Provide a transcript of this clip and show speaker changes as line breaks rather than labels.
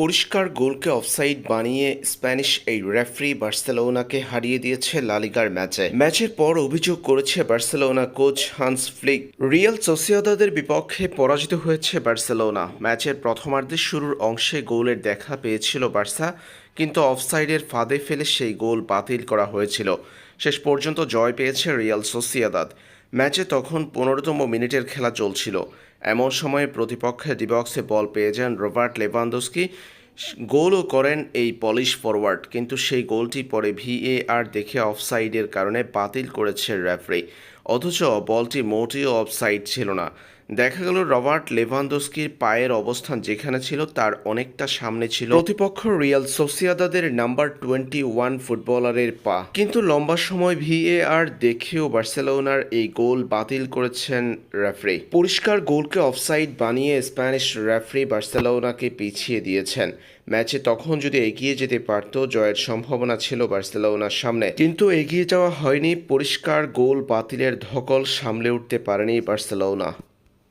পরিষ্কার গোলকে অফসাইড বানিয়ে স্প্যানিশ এই রেফারি বার্সেলোনাকে হারিয়ে দিয়েছে লালিগার ম্যাচে। ম্যাচের পর অভিযোগ করেছে Barcelona coach Hans Flick. Real সোসিয়াদাদের বিপক্ষে পরাজিত হয়েছে বার্সেলোনা। ম্যাচের প্রথমার্ধের শুরুর অংশে গোলের দেখা পেয়েছিল বার্সা, কিন্তু অফসাইডের ফাঁদে ফেলে সেই গোল বাতিল করা হয়েছিল। শেষ পর্যন্ত জয় পেয়েছে রিয়াল সোসিয়াদাদ। ম্যাচে তখন পনেরোতম মিনিটের খেলা চলছিল। এমন সময়ে প্রতিপক্ষের ডিবক্সে বল পেয়ে যান রবার্ট লেভানদোস্কি। গোলও করেন এই পলিশ ফরওয়ার্ড কিন্তু সেই গোলটি পরে ভিএআর দেখে অফসাইডের কারণে বাতিল করেছে রেফারি। অথচ বলটি মোটেও অফসাইড ছিল না। দেখা গেল রবার্ট লেভানদোস্কির পায়ের অবস্থান যেখানে ছিল তার অনেকটা সামনে ছিল। প্রতিপক্ষ রিয়াল সোসিয়াদাদের নাম্বার টোয়েন্টি ওয়ান ফুটবলারের পা। কিন্তু লম্বা সময় ভিএআর দেখেও বার্সেলোনার এই গোল বাতিল করেছেন রেফারি। পরিষ্কার গোলকে অফসাইড বানিয়ে স্প্যানিশ রেফারি বার্সেলোনাকে পিছিয়ে দিয়েছেন। ম্যাচে তখন যদি এগিয়ে যেতে পারত, জয়ের সম্ভাবনা ছিল বার্সেলোনার সামনে। কিন্তু এগিয়ে যাওয়া হয়নি, পরিষ্কার গোল বাতিলের ধকল সামলে উঠতে পারেনি বার্সেলোনা।